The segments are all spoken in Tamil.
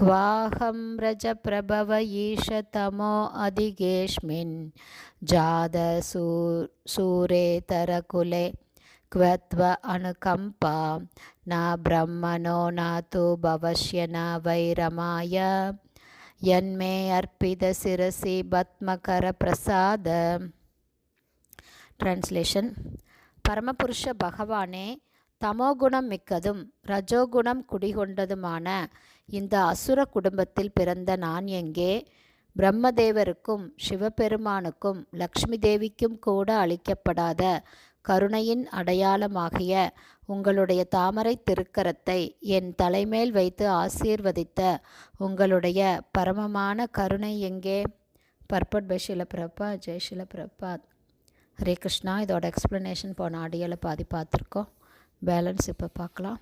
क्वाहं रजप्रभव ईशतमो अधिगेऽस्मिन् जातसू सूरेतरकुले क्वत्व अनुकम्पा न ब्रह्मणो न तु भवस्य न वैरमाय यन्मे अर्पितशिरसि பத்மகரபிரசாத டிரான்ஸ்லேஷன் பரமபுருஷ பகவானே தமோகுணம் மிக்கதும் ரஜோகுணம் குடிகொண்டதுமான இந்த அசுர குடும்பத்தில் பிறந்த நான் எங்கே? பிரம்மதேவருக்கும் சிவபெருமானுக்கும் லக்ஷ்மி தேவிக்கும் கூட அளிக்கப்படாத கருணையின் அடையாளமாகிய உங்களுடைய தாமரை திருக்கரத்தை என் தலைமேல் வைத்து ஆசீர்வதித்த உங்களுடைய பரமமான கருணை எங்கே? Purport by Srila Prabhupada Jai Srila Prabhupada Hare Krishna. இதோட எக்ஸ்ப்ளனேஷன் போன ஆடியோவில் பாதி பார்த்துருக்கோம். பேலன்ஸ் இப்போ பார்க்கலாம்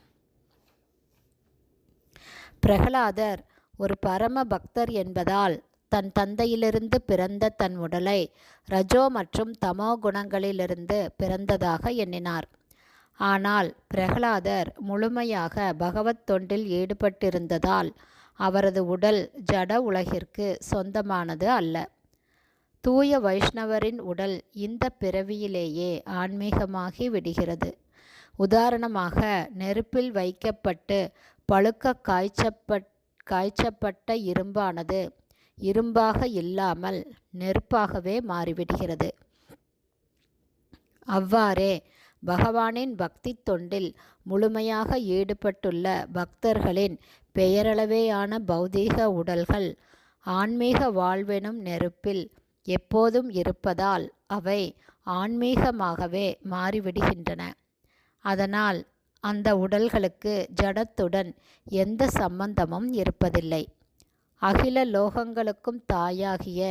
பிரகலாதர் ஒரு பரம பக்தர் என்பதால் தன் தந்தையிலிருந்து பிறந்த தன் உடலை ரஜோ மற்றும் தமோ குணங்களிலிருந்து பிறந்ததாக எண்ணினார். ஆனால் பிரகலாதர் முழுமையாக பகவத் தொண்டில் ஈடுபட்டிருந்ததால் அவரது உடல் ஜட உலகிற்கு சொந்தமானது அல்ல. தூய வைஷ்ணவரின் உடல் இந்த பிறவியிலேயே ஆன்மீகமாகி விடுகிறது. உதாரணமாக நெருப்பில் வைக்கப்பட்டு பழுக்க காய்ச்சப்பட் காய்ச்சப்பட்ட இரும்பானது இரும்பாக இல்லாமல் நெருப்பாகவே மாறிவிடுகிறது. அவ்வாறே பகவானின் பக்தி தொண்டில் முழுமையாக ஈடுபட்டுள்ள பக்தர்களின் பெயரளவேயான பௌதீக உடல்கள் ஆன்மீக வாழ்வெனும் நெருப்பில் எப்போதும் இருப்பதால் அவை ஆன்மீகமாகவே மாறிவிடுகின்றன. அதனால் அந்த உடல்களுக்கு ஜடத்துடன் எந்த சம்பந்தமும் இருப்பதில்லை. அகில லோகங்களுக்கும் தாயாகிய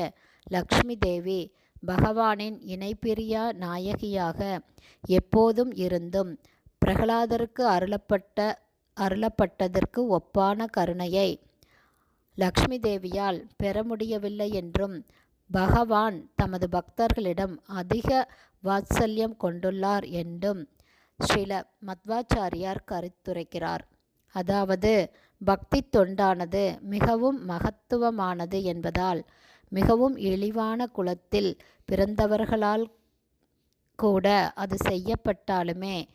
லக்ஷ்மி தேவி பகவானின் இணைப்பிரியா நாயகியாக எப்போதும் இருந்தும் பிரகலாதருக்கு அருளப்பட்ட அருளப்பட்டதற்கு ஒப்பான கருணையை லக்ஷ்மி தேவியால் பெற முடியவில்லை என்றும் பகவான் தமது பக்தர்களிடம் அதிக வாத்சல்யம் கொண்டுள்ளார் என்றும் ஸ்ரீல மத்வாச்சாரியார் கருத்துரைக்கிறார் அதாவது பக்தி தொண்டானது மிகவும் மகத்துவமானது என்பதால் மிகவும் இழிவான குலத்தில் பிறந்தவர்களால் கூட அது செய்யப்பட்டாலுமே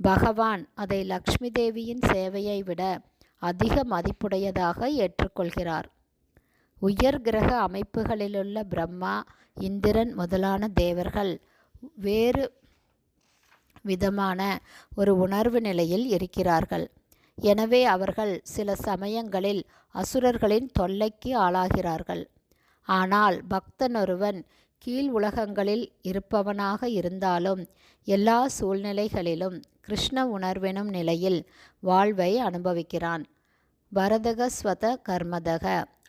பகவான் அதை லக்ஷ்மி தேவியின் சேவையை விட அதிக மதிப்புடையதாக ஏற்றுக்கொள்கிறார். உயர் கிரக அமைப்புகளிலுள்ள பிரம்மா இந்திரன் முதலான தேவர்கள் வேறு விதமான ஒரு உணர்வு நிலையில் இருக்கிறார்கள். எனவே அவர்கள் சில சமயங்களில் அசுரர்களின் தொல்லைக்கு ஆளாகிறார்கள். ஆனால் பக்தனொருவன் கீழ் உலகங்களில் இருப்பவனாக இருந்தாலும் எல்லா சூழ்நிலைகளிலும் கிருஷ்ண உணர்வெனும் நிலையில் வாழ்வை அனுபவிக்கிறான். வரதக ஸ்வத கர்மதக.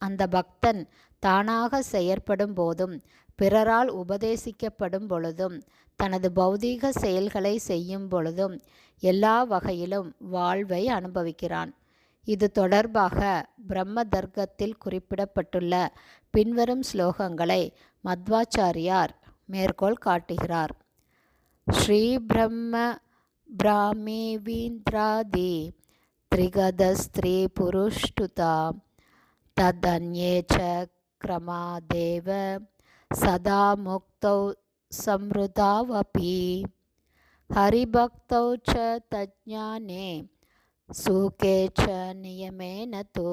அந்த பக்தன் தானாக செயற்படும் போதும் பிறரால் உபதேசிக்கப்படும் பொழுதும் தனது பௌதீக செயல்களை செய்யும் பொழுதும் எல்லா வகையிலும் வாழ்வை அனுபவிக்கிறான். இது தொடர்பாக பிரம்ம தர்க்கத்தில் குறிப்பிடப்பட்டுள்ள பின்வரும் ஸ்லோகங்களை மத்வாச்சாரியார் மேற்கோள் காட்டுகிறார். ஸ்ரீ பிரம்ம பிராமிவீந்திராதி வீந்திராதி திரிகதஸ்திரீ புருஷ்டுதா ததன்யே ச கிரமாதேவ सदा मुक्तौ संवृतावपि हरिभक्तौ च तज्ज्ञाने सुखे च नियमेन तु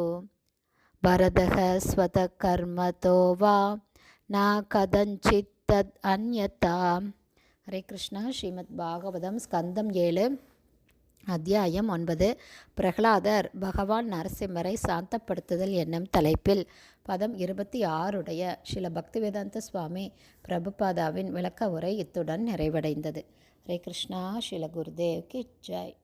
भरतः स्वतकर्मतो वा न कथञ्चित् तद् अन्यथा ஹரே கிருஷ்ணா ஸ்ரீமத் பாகவதம் ஸ்கந்தம் ஏழு அத்தியாயம் ஒன்பது. பிரகலாதர் பகவான் நரசிம்மரை சாந்தப்படுத்துதல் என்னும் தலைப்பில் பதம் இருபத்தி ஆறுடைய சில பக்திவேதாந்த சுவாமி பிரபுபாதாவின் விளக்க உரை இத்துடன் நிறைவடைந்தது. ஹரே கிருஷ்ணா ஸ்ரீல குருதேவ் கி ஜெய்.